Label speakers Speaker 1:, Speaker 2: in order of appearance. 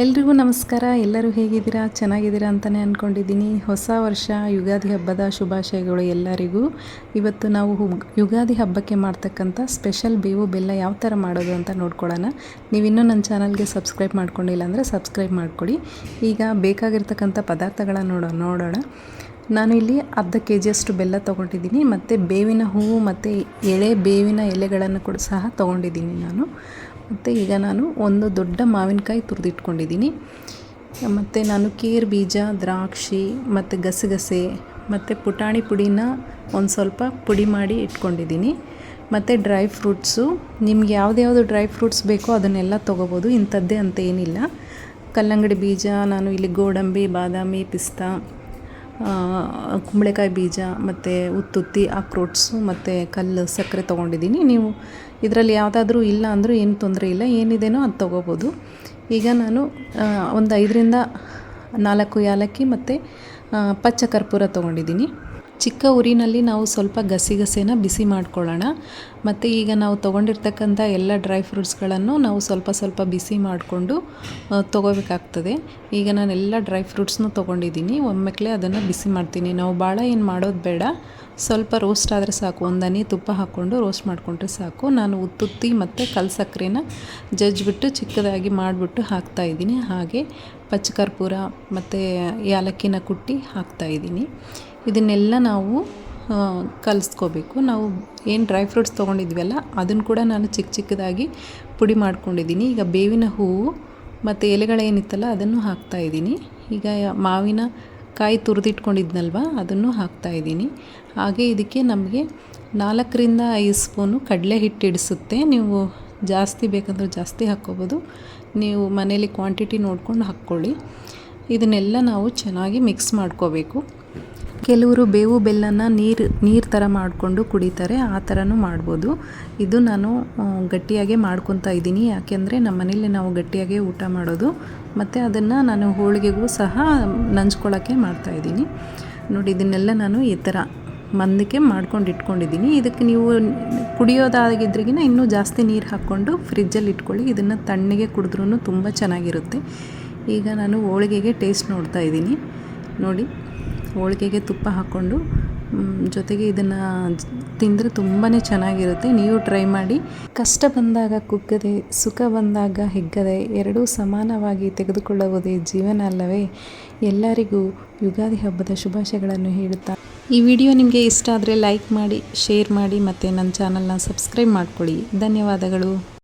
Speaker 1: ಎಲ್ರಿಗೂ ನಮಸ್ಕಾರ. ಎಲ್ಲರೂ ಹೇಗಿದ್ದೀರಾ? ಚೆನ್ನಾಗಿದ್ದೀರಾ ಅಂತಲೇ ಅಂದ್ಕೊಂಡಿದ್ದೀನಿ ಹೊಸ ವರ್ಷ, ಯುಗಾದಿ ಹಬ್ಬದ ಶುಭಾಶಯಗಳು ಎಲ್ಲರಿಗೂ. ಇವತ್ತು ನಾವು ಯುಗಾದಿ ಹಬ್ಬಕ್ಕೆ ಮಾಡ್ತಕ್ಕಂಥ ಸ್ಪೆಷಲ್ ಬೇವು ಬೆಲ್ಲ ಯಾವ ಥರ ಮಾಡೋದು ಅಂತ ನೋಡ್ಕೊಳ್ಳೋಣ. ನೀವಿನ್ನೂ ನನ್ನ ಚಾನಲ್ಗೆ ಸಬ್ಸ್ಕ್ರೈಬ್ ಮಾಡ್ಕೊಂಡಿಲ್ಲ ಅಂದರೆ ಸಬ್ಸ್ಕ್ರೈಬ್ ಮಾಡಿಕೊಡಿ ಈಗ ಬೇಕಾಗಿರ್ತಕ್ಕಂಥ ಪದಾರ್ಥಗಳನ್ನ ನೋಡೋಣ ನೋಡೋಣ. ನಾನು ಇಲ್ಲಿ ಅರ್ಧ ಕೆ ಜಿಯಷ್ಟು ಬೆಲ್ಲ ತೊಗೊಂಡಿದ್ದೀನಿ ಮತ್ತು ಬೇವಿನ ಹೂವು ಮತ್ತು ಎಳೆ ಬೇವಿನ ಎಲೆಗಳನ್ನು ಕೂಡ ಸಹ ತೊಗೊಂಡಿದ್ದೀನಿ ನಾನು. ಮತ್ತು ಈಗ ನಾನು ಒಂದು ದೊಡ್ಡ ಮಾವಿನಕಾಯಿ ತುರಿದಿಟ್ಕೊಂಡಿದ್ದೀನಿ. ಮತ್ತು ನಾನು ಕೇರ್ ಬೀಜ, ದ್ರಾಕ್ಷಿ, ಮತ್ತು ಗಸಗಸೆ, ಮತ್ತು ಪುಟಾಣಿ ಪುಡಿನ ಒಂದು ಸ್ವಲ್ಪ ಪುಡಿ ಮಾಡಿ ಇಟ್ಕೊಂಡಿದ್ದೀನಿ. ಮತ್ತು ಡ್ರೈ ಫ್ರೂಟ್ಸು, ನಿಮ್ಗೆ ಯಾವುದ್ಯಾವುದು ಡ್ರೈ ಫ್ರೂಟ್ಸ್ ಬೇಕೋ ಅದನ್ನೆಲ್ಲ ತೊಗೋಬೋದು, ಇಂಥದ್ದೇ ಅಂತ ಏನಿಲ್ಲ. ಕಲ್ಲಂಗಡಿ ಬೀಜ, ನಾನು ಇಲ್ಲಿ ಗೋಡಂಬಿ, ಬಾದಾಮಿ, ಪಿಸ್ತಾ ಕುಂಬಳಕಾಯಿ ಬೀಜ ಮತ್ತು ಉತ್ತುತ್ತಿ ಅಕ್ರೋಟ್ಸು ಮತ್ತು ಕಲ್ಲು ಸಕ್ಕರೆ ತೊಗೊಂಡಿದ್ದೀನಿ. ನೀವು ಇದರಲ್ಲಿ ಯಾವುದಾದ್ರೂ ಇಲ್ಲ ಅಂದರೂ ಏನು ತೊಂದರೆ ಇಲ್ಲ ಏನಿದೆಯೋ ಅದು ತೊಗೋಬೋದು. ಈಗ ನಾನು ಒಂದು ಐದರಿಂದ ನಾಲ್ಕು ಯಾಲಕ್ಕಿ ಮತ್ತು ಪಚ್ಚ ಕರ್ಪೂರ ತೊಗೊಂಡಿದ್ದೀನಿ. ಚಿಕ್ಕ ಉರಿನಲ್ಲಿ ನಾವು ಸ್ವಲ್ಪ ಗಸಿಗಸೆನ ಬಿಸಿ ಮಾಡ್ಕೊಳ್ಳೋಣ. ಮತ್ತು ಈಗ ನಾವು ತೊಗೊಂಡಿರ್ತಕ್ಕಂಥ ಎಲ್ಲ ಡ್ರೈ ಫ್ರೂಟ್ಸ್ಗಳನ್ನು ನಾವು ಸ್ವಲ್ಪ ಸ್ವಲ್ಪ ಬಿಸಿ ಮಾಡಿಕೊಂಡು ತೊಗೋಬೇಕಾಗ್ತದೆ. ಈಗ ನಾನು ಎಲ್ಲ ಡ್ರೈ ಫ್ರೂಟ್ಸ್ನು ತೊಗೊಂಡಿದ್ದೀನಿ. ಒಮ್ಮೆಕ್ಲೆ ಅದನ್ನು ಬಿಸಿ ಮಾಡ್ತೀನಿ. ನಾವು ಭಾಳ ಏನು ಮಾಡೋದು ಬೇಡ. ಸ್ವಲ್ಪ ರೋಸ್ಟ್ ಆದರೆ ಸಾಕು. ಒಂದನಿ ತುಪ್ಪ ಹಾಕ್ಕೊಂಡು ರೋಸ್ಟ್ ಮಾಡಿಕೊಂಡ್ರೆ ಸಾಕು. ನಾನು ಉತ್ತುತ್ತಿ ಮತ್ತು ಕಲ್ ಸಕ್ಕರೆನ ಜಜ್ಜಿಬಿಟ್ಟು ಚಿಕ್ಕದಾಗಿ ಮಾಡಿಬಿಟ್ಟು ಹಾಕ್ತಾಯಿದ್ದೀನಿ ಹಾಗೆ ಪಚ್ಚ ಕರ್ಪೂರ ಮತ್ತು ಏಲಕ್ಕಿನ ಕುಟ್ಟಿ ಹಾಕ್ತಾಯಿದ್ದೀನಿ ಇದನ್ನೆಲ್ಲ ನಾವು ಕಲಿಸ್ಕೋಬೇಕು. ನಾವು ಏನು ಡ್ರೈ ಫ್ರೂಟ್ಸ್ ತೊಗೊಂಡಿದ್ವಲ್ಲ ಅದನ್ನು ಕೂಡ ನಾನು ಚಿಕ್ಕ ಚಿಕ್ಕದಾಗಿ ಪುಡಿ ಮಾಡ್ಕೊಂಡಿದ್ದೀನಿ. ಈಗ ಬೇವಿನ ಹೂವು ಮತ್ತು ಎಲೆಗಳೇನಿತ್ತಲ್ಲ ಅದನ್ನು ಹಾಕ್ತಾಯಿದ್ದೀನಿ ಈಗ ಮಾವಿನ ಕಾಯಿ ತುರಿದಿಟ್ಕೊಂಡಿದ್ನಲ್ವ, ಅದನ್ನು ಹಾಕ್ತಾಯಿದ್ದೀನಿ ಹಾಗೆ ಇದಕ್ಕೆ ನಮಗೆ ನಾಲ್ಕರಿಂದ ಐದು ಸ್ಪೂನು ಕಡಲೆ ಹಿಟ್ಟು ಇಡಿಸುತ್ತೆ ನೀವು ಜಾಸ್ತಿ ಬೇಕಂದ್ರೆ ಜಾಸ್ತಿ ಹಾಕ್ಕೋಬೋದು. ನೀವು ಮನೇಲಿ ಕ್ವಾಂಟಿಟಿ ನೋಡ್ಕೊಂಡು ಹಾಕ್ಕೊಳ್ಳಿ. ಇದನ್ನೆಲ್ಲ ನಾವು ಚೆನ್ನಾಗಿ ಮಿಕ್ಸ್ ಮಾಡ್ಕೋಬೇಕು. ಕೆಲವರು ಬೇವು ಬೆಲ್ಲನ ನೀರು ನೀರು ಥರ ಮಾಡಿಕೊಂಡು ಕುಡಿತಾರೆ, ಆ ಥರನೂ ಮಾಡ್ಬೋದು. ಇದು ನಾನು ಗಟ್ಟಿಯಾಗೆ ಮಾಡ್ಕೊತಾ ಇದ್ದೀನಿ. ಯಾಕೆಂದರೆ ನಮ್ಮ ಮನೇಲಿ ನಾವು ಗಟ್ಟಿಯಾಗೆ ಊಟ ಮಾಡೋದು. ಮತ್ತು ಅದನ್ನು ನಾನು ಹೋಳಿಗೆಗೂ ಸಹ ನಂಚ್ಕೊಳ್ಳೋಕ್ಕೆ ಮಾಡ್ತಾಯಿದ್ದೀನಿ ನೋಡಿ, ಇದನ್ನೆಲ್ಲ ನಾನು ಈ ಥರ ಮಂದಕ್ಕೆ ಮಾಡ್ಕೊಂಡು ಇಟ್ಕೊಂಡಿದ್ದೀನಿ. ಇದಕ್ಕೆ ನೀವು ಕುಡಿಯೋದಾಗಿದ್ರಿಗಿನ ಇನ್ನೂ ಜಾಸ್ತಿ ನೀರು ಹಾಕ್ಕೊಂಡು ಫ್ರಿಜ್ಜಲ್ಲಿ ಇಟ್ಕೊಳ್ಳಿ. ಇದನ್ನು ತಣ್ಣಗೆ ಕುಡಿದ್ರೂ ತುಂಬ ಚೆನ್ನಾಗಿರುತ್ತೆ. ಈಗ ನಾನು ಹೋಳಿಗೆಗೆ ಟೇಸ್ಟ್ ನೋಡ್ತಾ ಇದ್ದೀನಿ. ನೋಡಿ, ಹೋಳಿಗೆಗೆ ತುಪ್ಪ ಹಾಕ್ಕೊಂಡು ಜೊತೆಗೆ ಇದನ್ನು ತಿಂದರೆ ತುಂಬಾ ಚೆನ್ನಾಗಿರುತ್ತೆ. ನೀವು ಟ್ರೈ ಮಾಡಿ. ಕಷ್ಟ ಬಂದಾಗ ಕುಗ್ಗದೆ, ಸುಖ ಬಂದಾಗ ಹೆಗ್ಗದೆ, ಎರಡೂ ಸಮಾನವಾಗಿ ತೆಗೆದುಕೊಳ್ಳುವುದೇ ಜೀವನ ಅಲ್ಲವೇ? ಎಲ್ಲರಿಗೂ ಯುಗಾದಿ ಹಬ್ಬದ ಶುಭಾಶಯಗಳನ್ನು ಹೇಳುತ್ತಾ ಈ ವಿಡಿಯೋ ನಿಮಗೆ ಇಷ್ಟ ಆದರೆ ಲೈಕ್ ಮಾಡಿ, ಶೇರ್ ಮಾಡಿ ಮತ್ತು ನನ್ನ ಚಾನಲ್ನ ಸಬ್ಸ್ಕ್ರೈಬ್ ಮಾಡ್ಕೊಳ್ಳಿ. ಧನ್ಯವಾದಗಳು.